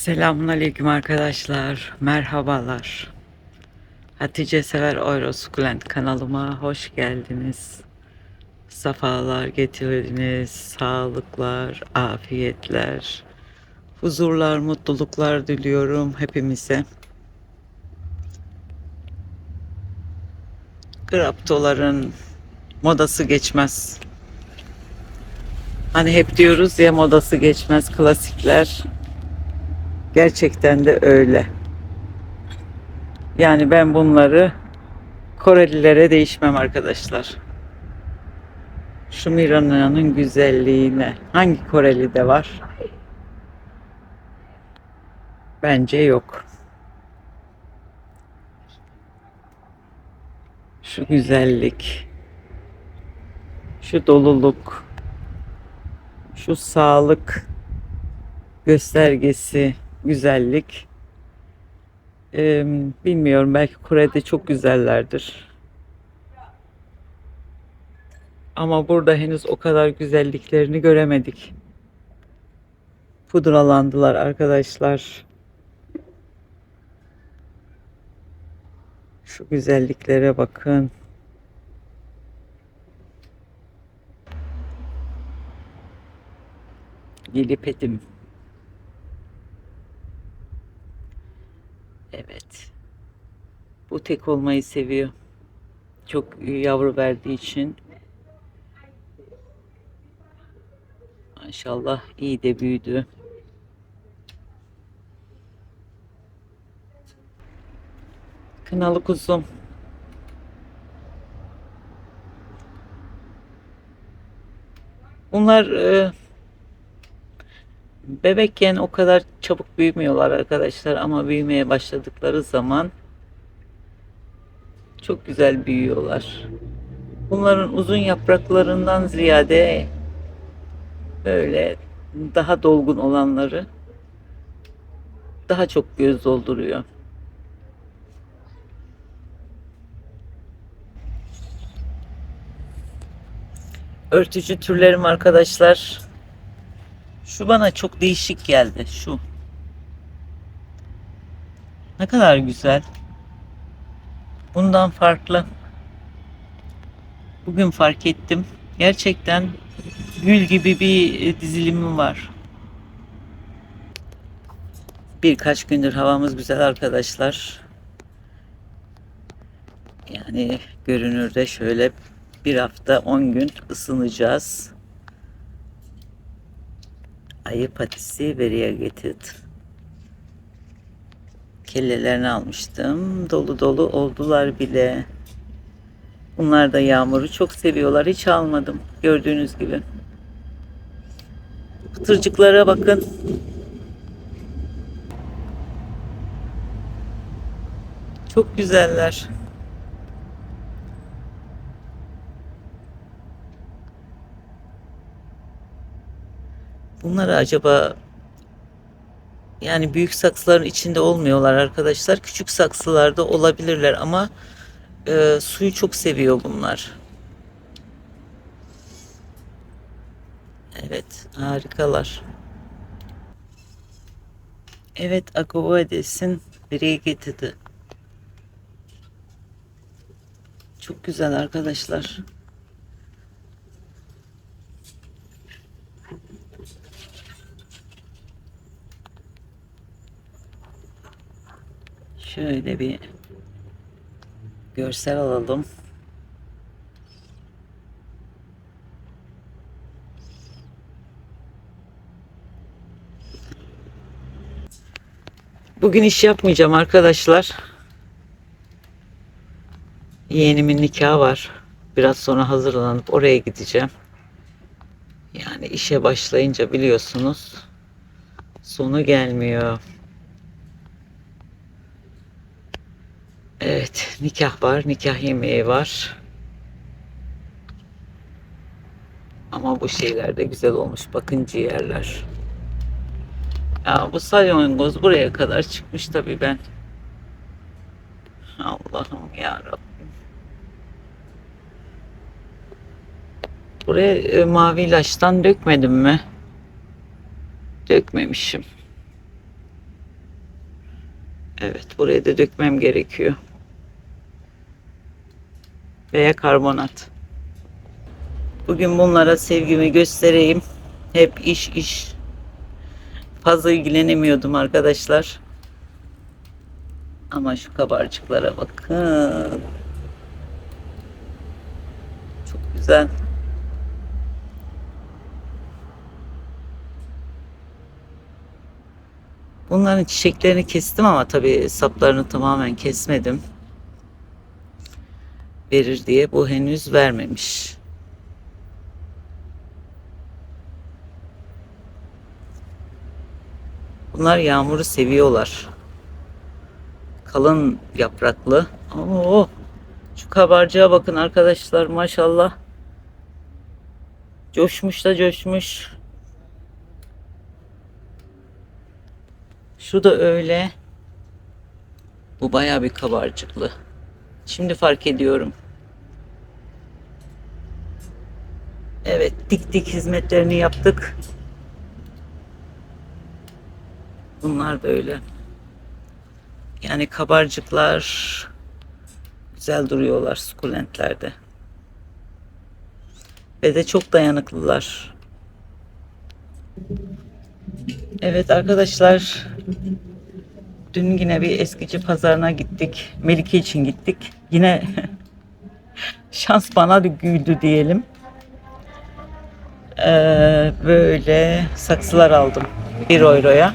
Selamünaleyküm arkadaşlar. Merhabalar. Hatice Sever Eurosukulent kanalıma hoş geldiniz. Safalar getirdiniz. Sağlıklar, afiyetler, huzurlar, mutluluklar diliyorum hepimize. Graptoların modası geçmez. Hani hep diyoruz ya modası geçmez klasikler. Gerçekten de öyle. Yani ben bunları Korelilere değişmem arkadaşlar. Şu Mirana'nın güzelliğine hangi Koreli de var? Bence yok. Şu güzellik, şu doluluk, şu sağlık göstergesi, güzellik. Ee, bilmiyorum belki Kore'de çok güzellerdir. Ama burada henüz o kadar güzelliklerini göremedik. Pudralandılar arkadaşlar. Şu güzelliklere bakın. Gilipetim. Evet. Bu tek olmayı seviyor. Çok yavru verdiği için. Maşallah iyi de büyüdü. Kınalı kuzum. Bunlar e, bebekken o kadar çabuk büyümüyorlar arkadaşlar ama büyümeye başladıkları zaman çok güzel büyüyorlar. Bunların uzun yapraklarından ziyade böyle daha dolgun olanları daha çok göz dolduruyor. Örtücü türlerim arkadaşlar. Şu bana çok değişik geldi. Şu. Ne kadar güzel. Bundan farklı. Bugün fark ettim. Gerçekten gül gibi bir dizilimi var. Birkaç gündür havamız güzel arkadaşlar. Yani görünürde şöyle bir hafta 10 gün ısınacağız. Ayı patisi veriye getirdim. Kellelerini almıştım. Dolu dolu oldular bile. Bunlar da yağmuru çok seviyorlar. Hiç almadım. Gördüğünüz gibi. Pıtırcıklara bakın. Çok güzeller. Bunları acaba yani büyük saksıların içinde olmuyorlar arkadaşlar. Küçük saksılarda olabilirler ama e, suyu çok seviyor bunlar. Evet, harikalar. Evet, Agovades'in getirdi. Çok güzel arkadaşlar. Şöyle bir görsel alalım. Bugün iş yapmayacağım arkadaşlar. Yeğenimin nikahı var. Biraz sonra hazırlanıp oraya gideceğim. Yani işe başlayınca biliyorsunuz sonu gelmiyor. Evet, nikah var, nikah yemeği var. Ama bu şeyler de güzel olmuş. Bakın ciğerler. Ya bu salyangoz buraya kadar çıkmış tabii ben. Allah'ım ya Buraya e, mavi ilaçtan dökmedim mi? Dökmemişim. Evet buraya da dökmem gerekiyor. Veya karbonat. Bugün bunlara sevgimi göstereyim. Hep iş iş. Fazla ilgilenemiyordum arkadaşlar. Ama şu kabarcıklara bakın. Çok güzel. Bunların çiçeklerini kestim ama tabii saplarını tamamen kesmedim. Verir diye bu henüz vermemiş. Bunlar yağmuru seviyorlar. Kalın yapraklı. Oo, şu kabarcığa bakın arkadaşlar maşallah. Coşmuş da coşmuş. Şu da öyle. Bu baya bir kabarcıklı. Şimdi fark ediyorum. Evet, dik dik hizmetlerini yaptık. Bunlar da öyle. Yani kabarcıklar güzel duruyorlar sukulentlerde. Ve de çok dayanıklılar. Evet arkadaşlar dün yine bir eskici pazarına gittik. Melike için gittik. Yine şans bana da güldü diyelim. Ee, böyle saksılar aldım. 1 euroya.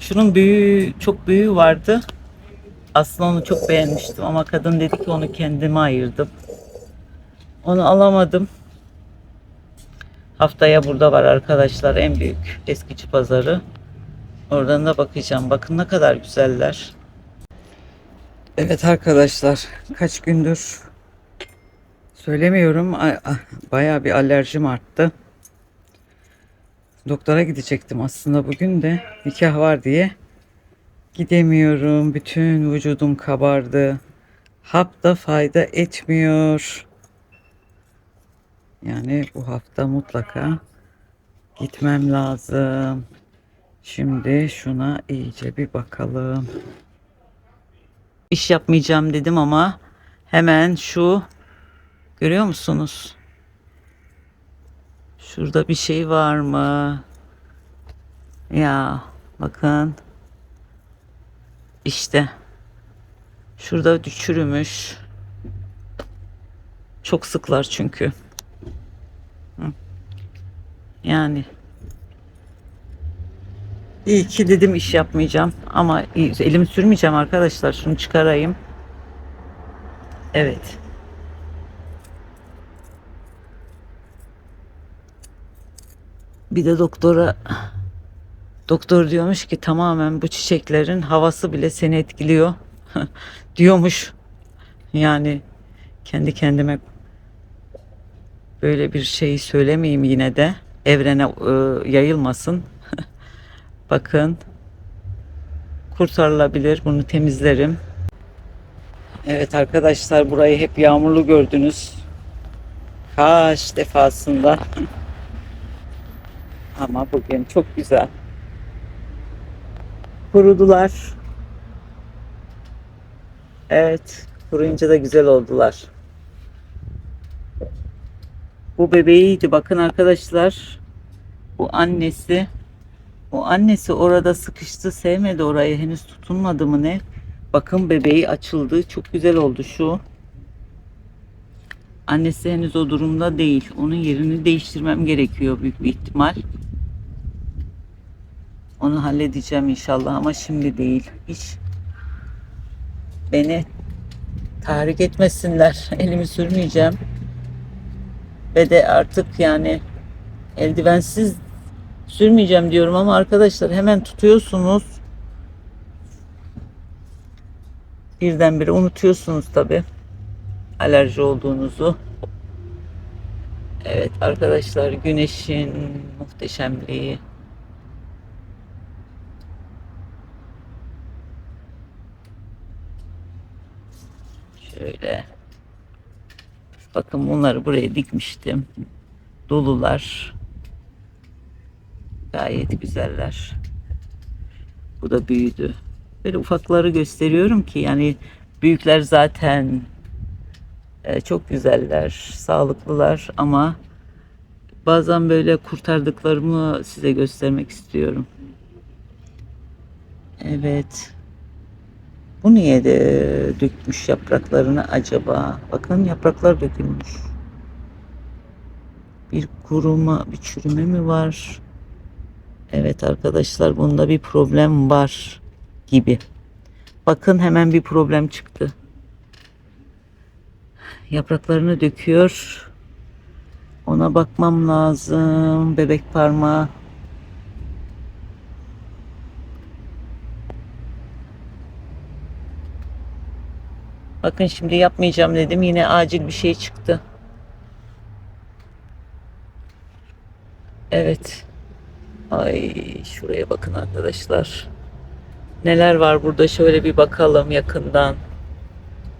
Şunun büyüğü, çok büyüğü vardı. Aslında onu çok beğenmiştim ama kadın dedi ki onu kendime ayırdım. Onu alamadım. Haftaya burada var arkadaşlar en büyük eskici pazarı. Oradan da bakacağım. Bakın ne kadar güzeller. Evet arkadaşlar kaç gündür söylemiyorum. Ay- Bayağı bir alerjim arttı. Doktora gidecektim aslında bugün de nikah var diye gidemiyorum. Bütün vücudum kabardı. Hap da fayda etmiyor. Yani bu hafta mutlaka gitmem lazım. Şimdi şuna iyice bir bakalım. İş yapmayacağım dedim ama hemen şu görüyor musunuz? Şurada bir şey var mı? Ya bakın. İşte. Şurada çürümüş. Çok sıklar çünkü. Yani. İyi ki dedim iş yapmayacağım. Ama elimi sürmeyeceğim arkadaşlar. Şunu çıkarayım. Evet. Bir de doktora doktor diyormuş ki tamamen bu çiçeklerin havası bile seni etkiliyor diyormuş. Yani kendi kendime böyle bir şey söylemeyeyim yine de evrene e, yayılmasın. Bakın kurtarılabilir. Bunu temizlerim. Evet arkadaşlar burayı hep yağmurlu gördünüz. Kaç defasında. Ama bugün çok güzel. Kurudular. Evet, kuruyunca da güzel oldular. Bu bebeğiydi. Bakın arkadaşlar. Bu annesi. O annesi orada sıkıştı. Sevmedi orayı. Henüz tutunmadı mı ne? Bakın bebeği açıldı. Çok güzel oldu şu. Annesi henüz o durumda değil. Onun yerini değiştirmem gerekiyor büyük bir ihtimal. Onu halledeceğim inşallah ama şimdi değil. Hiç beni tahrik etmesinler. Elimi sürmeyeceğim. Ve de artık yani eldivensiz sürmeyeceğim diyorum ama arkadaşlar hemen tutuyorsunuz. Birdenbire unutuyorsunuz tabi alerji olduğunuzu. Evet arkadaşlar güneşin muhteşemliği. Şöyle. Bakın bunları buraya dikmiştim. Dolular. Gayet güzeller. Bu da büyüdü. Böyle ufakları gösteriyorum ki yani büyükler zaten e, çok güzeller, sağlıklılar ama bazen böyle kurtardıklarımı size göstermek istiyorum. Evet. Bu niye de dökmüş yapraklarını acaba? Bakın yapraklar dökülmüş. Bir kuruma, bir çürüme mi var? Evet arkadaşlar bunda bir problem var gibi. Bakın hemen bir problem çıktı. Yapraklarını döküyor. Ona bakmam lazım. Bebek parmağı. Bakın şimdi yapmayacağım dedim. Yine acil bir şey çıktı. Evet. Ay şuraya bakın arkadaşlar. Neler var burada şöyle bir bakalım yakından.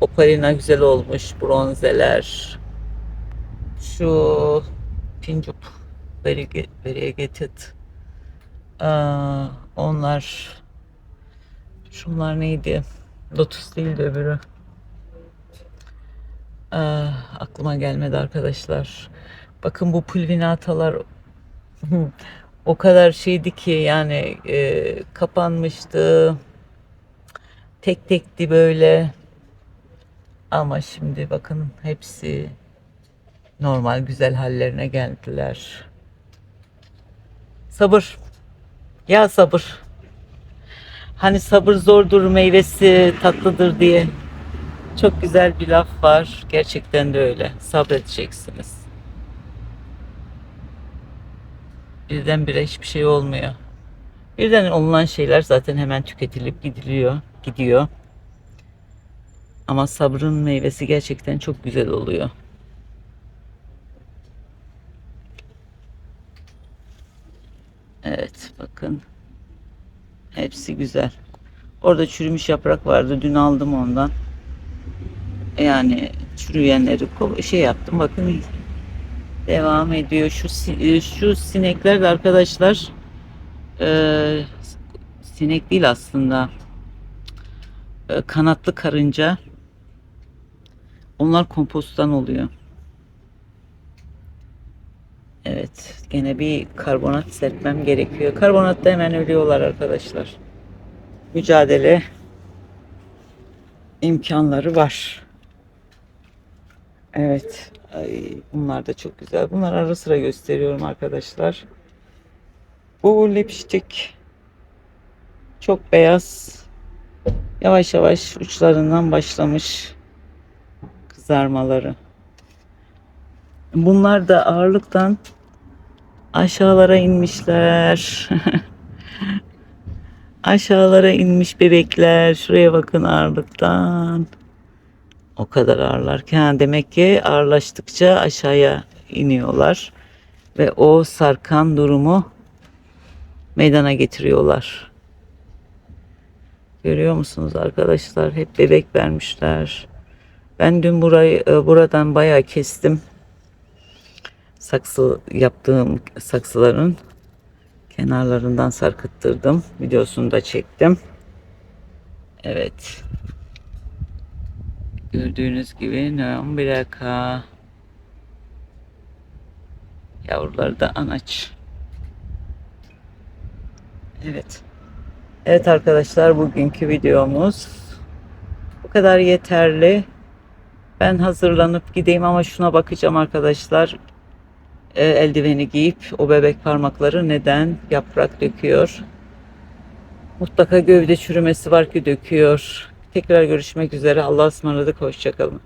Opalina güzel olmuş. Bronzeler. Şu Pincup Variegated. Aa, onlar şunlar neydi? Lotus değildi öbürü. Aa, aklıma gelmedi arkadaşlar. Bakın bu pulvinatalar o kadar şeydi ki yani e, kapanmıştı. Tek tekti böyle. Ama şimdi bakın hepsi normal güzel hallerine geldiler. Sabır. Ya sabır. Hani sabır zordur meyvesi tatlıdır diye. Çok güzel bir laf var. Gerçekten de öyle. Sabredeceksiniz. Birdenbire hiçbir şey olmuyor. Birden olunan şeyler zaten hemen tüketilip gidiliyor, gidiyor. Ama sabrın meyvesi gerçekten çok güzel oluyor. Evet, bakın. Hepsi güzel. Orada çürümüş yaprak vardı. Dün aldım ondan. Yani çürüyenleri şey yaptım. Bakın devam ediyor. Şu si- şu sinekler de arkadaşlar e, sinek değil aslında. E, kanatlı karınca. Onlar komposttan oluyor. Evet, gene bir karbonat serpmem gerekiyor. Karbonatta hemen ölüyorlar arkadaşlar. Mücadele imkanları var. Evet. Ay, bunlar da çok güzel. Bunlar ara sıra gösteriyorum arkadaşlar. Bu lipstick çok beyaz. Yavaş yavaş uçlarından başlamış kızarmaları. Bunlar da ağırlıktan aşağılara inmişler. aşağılara inmiş bebekler. Şuraya bakın ağırlıktan. O kadar ağırlarken demek ki ağırlaştıkça aşağıya iniyorlar ve o sarkan durumu meydana getiriyorlar. Görüyor musunuz arkadaşlar? Hep bebek vermişler. Ben dün burayı e, buradan bayağı kestim. Saksı yaptığım saksıların kenarlarından sarkıttırdım. Videosunu da çektim. Evet. Gördüğünüz gibi neon biraka. Yavruları da anaç. Evet. Evet arkadaşlar bugünkü videomuz bu kadar yeterli. Ben hazırlanıp gideyim ama şuna bakacağım arkadaşlar. E, eldiveni giyip o bebek parmakları neden yaprak döküyor? Mutlaka gövde çürümesi var ki döküyor. Tekrar görüşmek üzere. Allah'a ısmarladık. Hoşçakalın.